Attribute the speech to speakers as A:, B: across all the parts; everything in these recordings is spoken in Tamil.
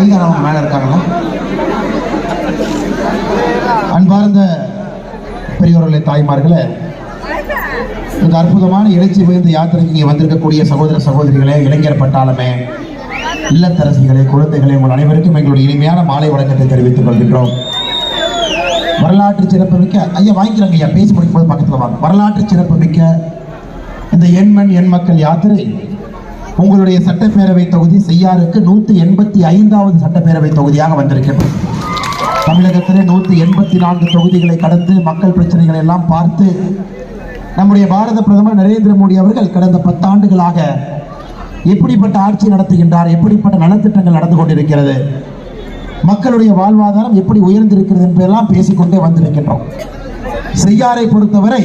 A: கைதானவங்க மேல இருக்காங்களா? அன்பார்ந்த பெரியோர்களே தாய்மார்களே இந்த அற்புதமான எழுச்சி மிகுந்த யாத்திரைக்கு இங்கே வந்திருக்கக்கூடிய சகோதர சகோதரிகளே இளைஞர் பட்டாளமே இல்லத்தரசிகளே குழந்தைகளே உங்கள் அனைவருக்கும் எங்களுடைய இனிமையான மாலை வணக்கத்தை தெரிவித்துக் கொள்கின்றோம். வரலாற்று சிறப்புமிக்க ஐயா வாங்கிக்கிறாங்க ஐயா பேசி முடிக்கும் போது பக்கத்தில் வாங்க. வரலாற்று சிறப்புமிக்க இந்த எண்மண் எண் மக்கள் யாத்திரை உங்களுடைய சட்டப்பேரவை தொகுதி செய்யாருக்கு நூற்றி எண்பத்தி ஐந்தாவது சட்டப்பேரவை தொகுதியாக வந்திருக்கிறது. தமிழகத்திலே நூற்றி எண்பத்தி நான்கு தொகுதிகளை கடந்து மக்கள் பிரச்சனைகளை எல்லாம் பார்த்து நம்முடைய பாரத பிரதமர் நரேந்திர மோடி அவர்கள் கடந்த பத்தாண்டுகளாக எப்படிப்பட்ட ஆட்சி நடத்துகின்றார் எப்படிப்பட்ட நலத்திட்டங்கள் நடந்து கொண்டிருக்கிறது மக்களுடைய வாழ்வாதாரம் எப்படி உயர்ந்திருக்கிறது என்பதெல்லாம் பேசிக்கொண்டே வந்திருக்கின்றோம். செய்யாரை பொறுத்தவரை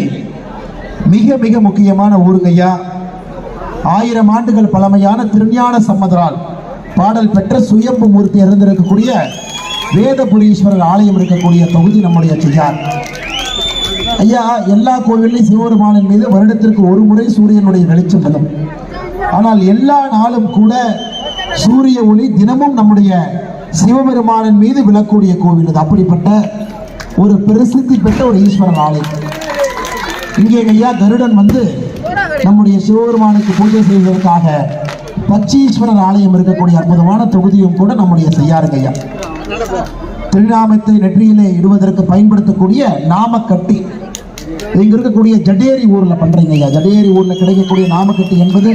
A: மிக மிக முக்கியமான ஊருங்கய்யா ஆயிரம் ஆண்டுகள் பழமையான திருஞான சம்மதரால் பாடல் பெற்ற சுயம்பு மூர்த்தி இருந்திருக்கக்கூடிய வேதபுரீஸ்வரர் ஆலயம் இருக்கக்கூடிய தொகுதி நம்முடைய செய்யார் ஐயா எல்லா கோவிலையும் சிவபெருமானின் மீது வருடத்திற்கு ஒரு முறை சூரியனுடைய வெளிச்சம் விழும் ஆனால் எல்லா நாளும் கூட சூரிய ஒளி தினமும் நம்முடைய சிவபெருமானின் மீது விழக்கூடிய கோவில் அப்படிப்பட்ட ஒரு பிரசித்தி பெற்ற ஒரு ஈஸ்வரன் ஆலயம். இங்கே ஐயா கருடன் வந்து நம்முடைய சிவபெருமானுக்கு பூஜை செய்வதற்காக பச்சீஸ்வரர் ஆலயம் இருக்கக்கூடிய அற்புதமான தொகுதியும் கூட நம்முடைய செய்யாருங்க ஐயா. திருநாமத்தை நெற்றியிலே இடுவதற்கு பயன்படுத்தக்கூடிய நாமக்கட்டி. இங்க இருக்கக்கூடிய ஜடேரி ஊர்ல பண்றீங்க ஐயா. ஜடேரி ஊர்ல கிடைக்கக்கூடிய நாமக்கட்டி என்பது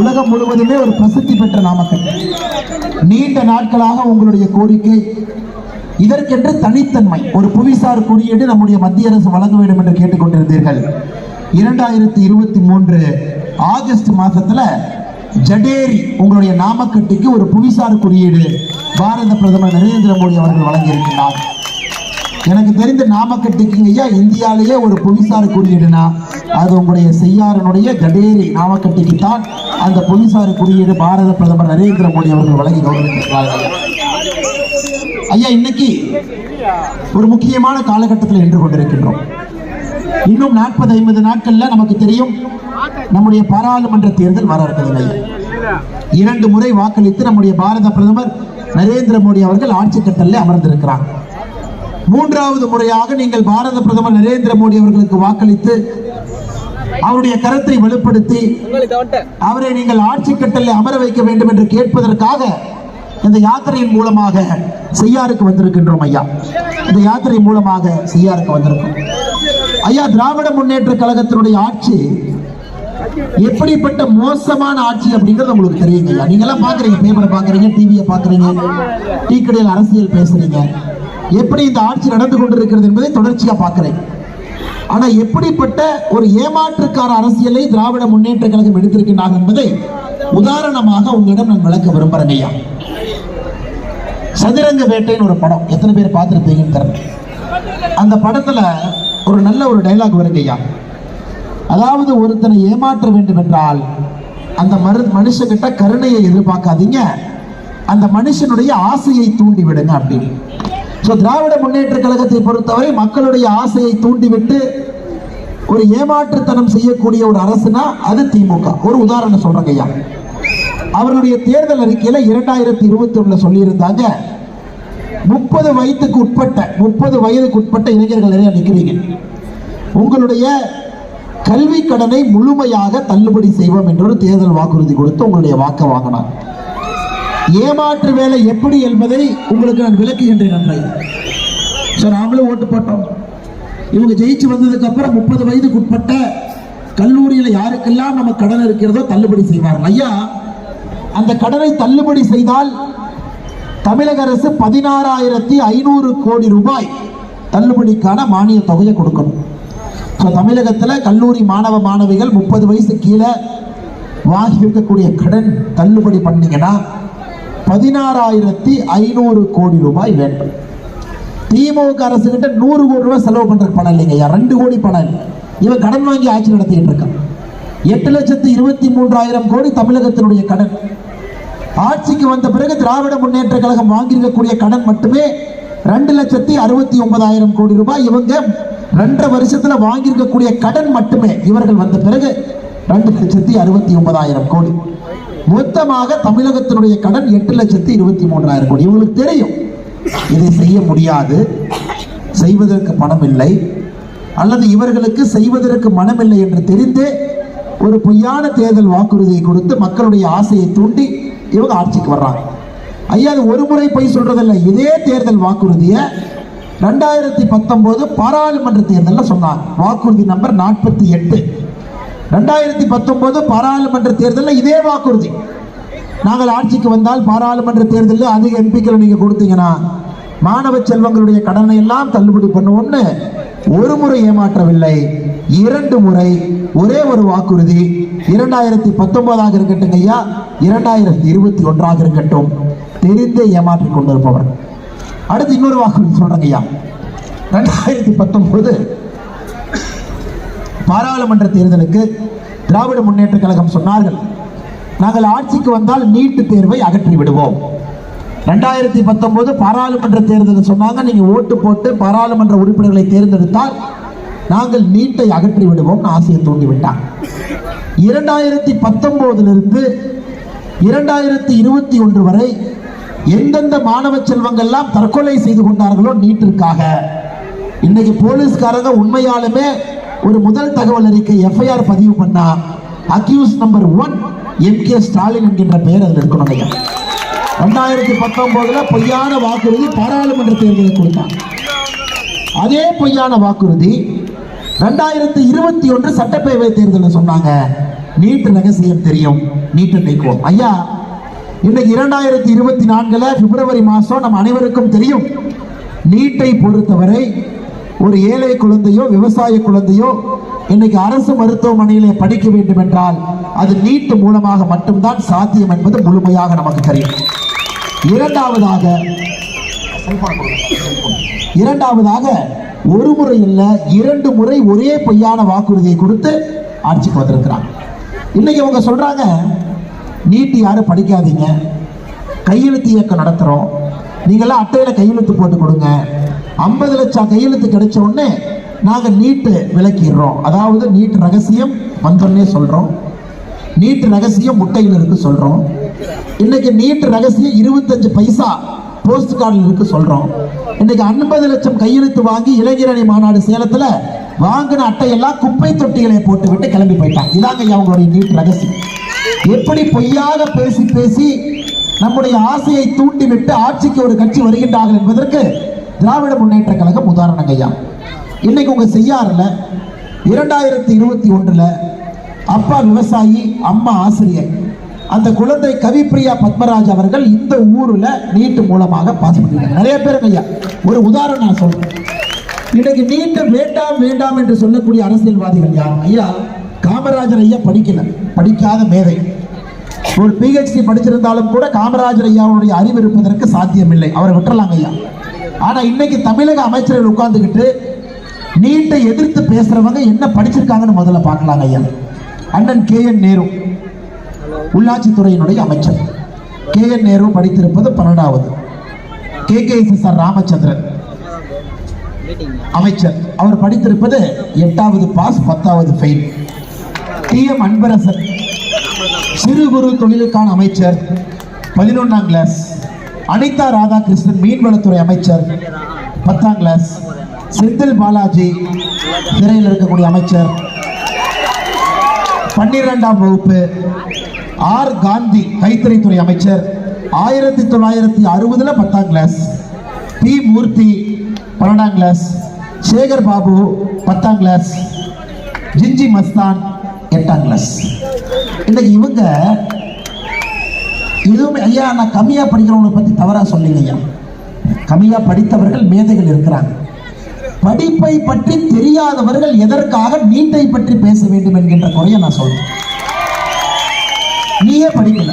A: உலகம் முழுவதுமே ஒரு பிரசித்தி பெற்ற நாமக்கட்டி. நீண்ட நாட்களாக உங்களுடைய கோரிக்கை இதற்கென்று தனித்தன்மை ஒரு புவிசார் குறியீடு நம்முடைய மத்திய அரசு வழங்க வேண்டும் என்று கேட்டுக்கொண்டிருந்தீர்கள். இரண்டாயிரத்தி இருபத்தி மூன்று ஆகஸ்ட் மாதத்தில் ஜடேரி உங்களுடைய நாமக்கட்டிக்கு ஒரு புவிசார் குறியீடு பாரத பிரதமர் நரேந்திர மோடி அவர்கள் வழங்கியிருக்கிறார். எனக்கு தெரிந்த நாமக்கட்டிக்கு ஐயா இந்தியாலேயே ஒரு புவிசார் குறியீடுனா அது உங்களுடைய செய்யாரனுடைய ஜடேரி நாமக்கட்டிக்கு தான் அந்த புவிசார் குறியீடு பாரத பிரதமர் நரேந்திர மோடி அவர்கள் வழங்கி கௌரவித்திருக்கிறார்கள். ஐயா இன்னைக்கு ஒரு முக்கியமான காலகட்டத்தில் நின்று கொண்டிருக்கின்றோம். இன்னும் நாற்பது ஐம்பது நாட்கள்ல நமக்கு தெரியும் நம்முடைய பாராளுமன்ற தேர்தல் வர இருக்கிறது ஐயா இரண்டு முறை வாக்களித்து நம்முடைய பாரத பிரதமர் நரேந்திர மோடி அவர்கள் ஆட்சி கட்டலில் அமர்ந்திருக்கிறார். மூன்றாவது முறையாக நீங்கள் பாரத பிரதமர் நரேந்திர மோடி அவர்களுக்கு வாக்களித்து அவருடைய கருத்தை வெளிப்படுத்தி அவரை நீங்கள் ஆட்சி கட்டலில் அமர வைக்க வேண்டும் என்று கேட்பதற்காக இந்த யாத்திரையின் மூலமாக செய்யாருக்கு வந்திருக்கின்றோம் ஐயா. இந்த யாத்திரை மூலமாக செய்யாருக்கு வந்திருக்கோம் ஐயா திராவிட முன்னேற்ற கழகத்தினுடைய ஆட்சி எப்படிப்பட்ட மோசமான ஆட்சி அப்படிங்கிறது உங்களுக்கு தெரியுங்க ஐயா. நீங்க எல்லாம் பாக்குறீங்க பேப்பரை பாக்குறீங்க டிவியை பாக்குறீங்க டீ கடையில் அரசியல் பேசுறீங்க. எப்படி இந்த ஆட்சி நடந்து கொண்டிருக்கிறது என்பதை தொடர்ச்சியா பாக்குறேன் ஆனா எப்படிப்பட்ட ஒரு ஏமாற்றுக்கார அரசியலை திராவிட முன்னேற்ற கழகம் எடுத்திருக்கின்றார்கள் என்பதை உதாரணமாக உங்களிடம் நான் விளக்க விரும்புறேன் ஐயா. சதுரங்க வேட்டைன்னு ஒரு படம் எத்தனை பேர் பார்த்துருப்பீங்கன்னு தரேன் அந்த படத்தில் ஒரு நல்ல ஒரு டைலாக் வருங்க ஐயா. அதாவது ஒருத்தனை ஏமாற்ற வேண்டும் என்றால் அந்த மரு மனுஷங்கிட்ட கருணையை எதிர்பார்க்காதீங்க. அந்த மனுஷனுடைய ஆசையை தூண்டி விடுங்க அப்படின்னு. ஸோ திராவிட முன்னேற்ற கழகத்தை பொறுத்தவரை மக்களுடைய ஆசையை தூண்டிவிட்டு ஒரு ஏமாற்றுத்தனம் செய்யக்கூடிய ஒரு அரசுனா அது திமுக. ஒரு உதாரணம் சொல்றேங்க ஐயா. அவர்களுடைய தேர்தல் அறிக்கையில இரண்டாயிரத்தி இருபத்தி ஒண்ணுல சொல்லியிருந்தாங்க முப்பது வயதுக்கு உட்பட்ட முப்பது வயதுக்கு உட்பட்ட இளைஞர்கள் நிறைய நிற்கிறீங்க உங்களுடைய கல்வி கடனை முழுமையாக தள்ளுபடி செய்வோம் என்ற ஒரு தேர்தல் வாக்குறுதி கொடுத்து உங்களுடைய வாக்கை வாங்கினார் ஏமாற்று வேலை எப்படி என்பதை உங்களுக்கு நான் விளக்குகின்றேன் நன்மை ஸோ நாமளும் ஓட்டு போட்டோம். இவங்க ஜெயிச்சு வந்ததுக்கு அப்புறம் முப்பது வயதுக்கு உட்பட்ட கல்லூரியில் யாருக்கெல்லாம் நம்ம கடன் இருக்கிறதோ தள்ளுபடி செய்வார்கள். ஐயா அந்த கடனை தள்ளுபடி செய்தால் தமிழக அரசு பதினாறாயிரத்தி ஐநூறு கோடி ரூபாய் தள்ளுபடிக்கான மானிய தொகையை கொடுக்கணும். ஸோ தமிழகத்தில் கல்லூரி மாணவ மாணவிகள் முப்பது வயசு கீழே வாங்கி இருக்கக்கூடிய கடன் தள்ளுபடி பண்ணீங்கன்னா பதினாறாயிரத்தி ஐநூறு கோடி ரூபாய் வேண்டும். திமுக அரசு கிட்ட நூறு கோடி ரூபாய் செலவு பண்ற பணம் இல்லைங்க ரெண்டு கோடி பணம். இல்லை. இவன் கடன் வாங்கி ஆட்சி நடத்திட்டு இருக்கான். எட்டு லட்சத்து இருபத்தி மூன்றாயிரம் கோடி தமிழகத்தினுடைய கடன். ஆட்சிக்கு வந்த பிறகு திராவிட முன்னேற்ற கழகம் வாங்கியிருக்கக்கூடிய கடன் மட்டுமே ரெண்டு லட்சத்தி அறுபத்தி ஒன்பதாயிரம் கோடி ரூபாய். இவங்க ரெண்டரை வருஷத்துல வாங்கியிருக்கக்கூடிய கடன் மட்டுமே இவர்கள் வந்த பிறகு ரெண்டு லட்சத்தி அறுபத்தி ஒன்பதாயிரம் கோடி. மொத்தமாக தமிழகத்தினுடைய கடன் எட்டு லட்சத்தி இருபத்தி மூன்றாயிரம் கோடி. இவங்களுக்கு தெரியும் இதை செய்ய முடியாது செய்வதற்கு பணம் இல்லை அல்லது இவர்களுக்கு செய்வதற்கு மனமில்லை என்று தெரிந்து ஒரு பொய்யான தேர்தல் வாக்குறுதியை கொடுத்து மக்களுடைய ஆசையை தூண்டி இவங்க ஆட்சிக்கு வர்றாங்க. ஐயா அது ஒரு முறை போய் சொல்றதில்ல. இதே தேர்தல் வாக்குறுதியை ரெண்டாயிரத்தி பத்தொன்பது பாராளுமன்ற தேர்தலில் சொன்னாங்க. வாக்குறுதி நம்பர் நாற்பத்தி எட்டு. ரெண்டாயிரத்தி பத்தொன்பது பாராளுமன்ற தேர்தலில் இதே வாக்குறுதி. நாங்கள் ஆட்சிக்கு வந்தால் பாராளுமன்ற தேர்தலில் அதிக எம்பிக்களை நீங்கள் கொடுத்தீங்கன்னா மாணவ செல்வங்களுடைய கடனை எல்லாம் தள்ளுபடி பண்ணுவோம்னு ஒரு முறை ஏமாற்றவில்லை. இரண்டு முறை ஒரே ஒரு வாக்குறுதி. இரண்டாயிரத்தி பத்தொன்பதாக இருக்கட்டும் ஐயா. இரண்டாயிரத்தி இருபத்தி ஒன்றாக இருக்கட்டும். தெரிந்தே ஏமாற்றி கொண்டிருப்பவர். அடுத்து இன்னொரு வாக்குறுதி சொல்றேங்க ஐயா. ரெண்டாயிரத்தி பத்தொன்பது பாராளுமன்ற தேர்தலுக்கு திராவிட முன்னேற்ற கழகம் சொன்னார்கள். நாங்கள் ஆட்சிக்கு வந்தால் நீட்டு தேர்வை அகற்றி விடுவோம் ரெண்டாயிரத்தி பத்தொன்பது பாராளுமன்ற தேர்தலில் சொன்னாங்க நீங்கள் ஓட்டு போட்டு பாராளுமன்ற உறுப்பினர்களை தேர்ந்தெடுத்தால் நாங்கள் நீட்டை அகற்றி விடுவோம் ஆசையை தூண்டி விட்டான் இரண்டாயிரத்தி பத்தொன்பதிலிருந்து இரண்டாயிரத்தி இருபத்தி ஒன்று வரை எந்தெந்த மாணவ செல்வங்கள்லாம் தற்கொலை செய்து கொண்டார்களோ நீட்டிற்காக இன்னைக்கு போலீஸ்காரங்க உண்மையாலுமே ஒரு முதல் தகவல் அறிக்கை எஃப்ஐஆர் பதிவு பண்ணா accused number one M K Stalin என்கின்ற பெயர் அதில் இருக்கணும். ஐயா ரெண்டாயிரத்தி பத்தொன்பதுல பொய்யான வாக்குறுதி பாராளுமன்ற தேர்தலில் கொடுத்தாங்க. அதே பொய்யான வாக்குறுதி ரெண்டாயிரத்தி இருபத்தி ஒன்று சட்டப்பேரவை தேர்தலில் சொன்னாங்க. நீட் ரகசியம் தெரியும். நீட்டை நீக்குவோம் ஐயா இன்னைக்கு இரண்டாயிரத்தி இருபத்தி நான்குல பிப்ரவரி மாசம் நம்ம அனைவருக்கும் தெரியும். நீட்டை பொறுத்தவரை ஒரு ஏழை குழந்தையோ விவசாய குழந்தையோ இன்னைக்கு அரசு மருத்துவமனையிலே படிக்க வேண்டும் என்றால் அது நீட் மூலமாக மட்டும்தான் சாத்தியம் என்பது முழுமையாக நமக்கு தெரியும். இரண்டாவதாக இரண்டாவதாக ஒரு முறை இல்ல இரண்டு முறை ஒரே பொய்யான வாக்குறுதியை கொடுத்து ஆட்சிக்கு வந்திருக்கிறாங்க. இன்னைக்கு அவங்க சொல்றாங்க நீட்டு யாரும் படிக்காதீங்க கையெழுத்து இயக்கம் நடத்துறோம் நீங்களாம் அட்டையில கையெழுத்து போட்டு கொடுங்க ஐம்பது லட்சம் கையெழுத்து கிடைச்ச உடனே நாங்கள் நீட்டு விலக்கிடுறோம் அதாவது நீட் ரகசியம் வந்தோன்னே சொல்கிறோம் நீட் ரகசியம் முட்டையில் இருக்கு சொல்கிறோம் இன்னைக்கு நீட் ரகசியம் இருபத்தஞ்சு பைசா போஸ்ட் கார்டில் இருக்கு சொல்கிறோம் இன்னைக்கு ஐம்பது லட்சம் கையெழுத்து வாங்கி இளைஞரணி மாநாடு சேலத்தில் வாங்கின அட்டையெல்லாம் குப்பை தொட்டிகளை போட்டு விட்டு கிளம்பி போயிட்டாங்க. இதாங்க அவங்களுடைய நீட் ரகசியம். எப்படி பொய்யாக பேசி பேசி நம்முடைய ஆசையை தூண்டிவிட்டு ஆட்சிக்கு ஒரு கட்சி வருகின்றார்கள் என்பதற்கு திராவிட முன்னேற்ற கழகம் உதாரணங்கய்யா இன்னைக்கு உங்க செய்யாறுல இரண்டாயிரத்தி இருபத்தி ஒன்றுல அப்பா விவசாயி அம்மா ஆசிரியர். அந்த குழந்தை கவிப்பிரியா பத்மராஜ் அவர்கள் இந்த ஊர்ல நீட்டு மூலமாக பாஸ் பண்ணிருக்காங்க. நிறைய பேர் ஐயா. ஒரு உதாரணம் நான் சொல்றேன். இன்னைக்கு நீட்டு வேண்டாம் வேண்டாம் என்று சொல்லக்கூடிய அரசியல்வாதிகள் யார்? ஐயா காமராஜர் ஐயா படிக்கல. படிக்காத மேதை. ஒரு பிஹெச்டி படிச்சிருந்தாலும் கூட காமராஜர் ஐயாவுடைய அறிவு இருப்பதற்கு சாத்தியமில்லை. அவரை விட்டுறலாங்க ஐயா. ஆனா இன்னைக்கு தமிழக அமைச்சர்கள் உட்கார்ந்துக்கிட்டு நீட்டை எதிர்த்து பேசுறவங்க என்ன படிச்சிருக்காங்கன்னு முதல்ல பார்க்கலாங்க ஐயா. அண்ணன் கே என் நேரு உள்ளாட்சித்துறையினுடைய அமைச்சர். கே என் நேரு படித்திருப்பது பன்னெண்டாவது. K K S R Ramachandran அமைச்சர். அவர் படித்திருப்பது எட்டாவது பாஸ் பத்தாவது ஃபெயில். டி எம் அன்பரசன் சிறு குறு தொழிலுக்கான அமைச்சர். பதினொன்றாம் கிளாஸ் அனிதா ராதாகிருஷ்ணன் மீன்வளத்துறை அமைச்சர். பத்தாம் கிளாஸ் செந்தில் பாலாஜி சிறையில் இருக்கக்கூடிய அமைச்சர். பன்னிரெண்டாம் வகுப்பு ஆர் காந்தி கைத்தறித்துறை அமைச்சர். ஆயிரத்தி தொள்ளாயிரத்தி அறுபதுல பத்தாம் கிளாஸ் பி மூர்த்தி பன்னெண்டாம் கிளாஸ் சேகர் பாபு பத்தாம் கிளாஸ் ஜிஞ்சி மஸ்தான் எட்டாம் கிளாஸ் இன்னைக்கு இவங்க எதுவுமே ஐயா நான் கம்மியா படிக்கிறவங்களை பத்தி தவறா சொல்லுங்க ஐயா. கம்மியா படித்தவர்கள் மேதைகள் இருக்கிறாங்க. படிப்பை பற்றி தெரியாதவர்கள் எதற்காக நீட்டை பற்றி பேச வேண்டும் என்கின்ற குறைய நான் சொல்றேன். நீயே படிக்கல.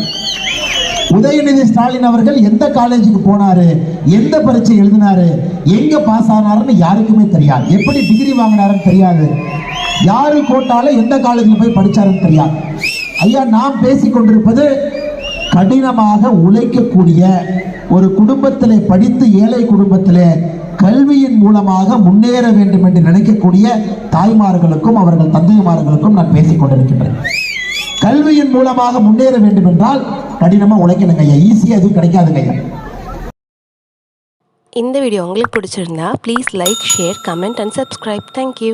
A: உதயநிதி ஸ்டாலின் அவர்கள் எந்த காலேஜுக்கு போனாரு? எந்த பரீட்சை எழுதினாரு? எங்க பாஸ் ஆனாருன்னு யாருக்குமே தெரியாது. எப்படி டிகிரி வாங்கினாருன்னு தெரியாது. யாரு கோட்டால எந்த காலேஜில் போய் படிச்சாருன்னு தெரியாது. ஐயா நாம் பேசிக் கொண்டிருப்பது கடினமாக உழைக்கக்கூடிய ஒரு குடும்பத்திலே படித்து ஏழை குடும்பத்திலே கல்வியின் மூலமாக முன்னேற வேண்டும் என்று நினைக்கக்கூடிய தாய்மார்களுக்கும் அவர்கள் தந்தைமார்களுக்கும் நான் பேசிக் கொண்டிருக்கின்றேன். கல்வியின் மூலமாக முன்னேற வேண்டும் என்றால் கடினமா உழைக்கணுங்க ஐயா. ஈஸியா எதுவும் கிடைக்காதுங்க ஐயா.
B: இந்த வீடியோ உங்களுக்கு பிடிச்சிருந்தா please like share comment and subscribe thank you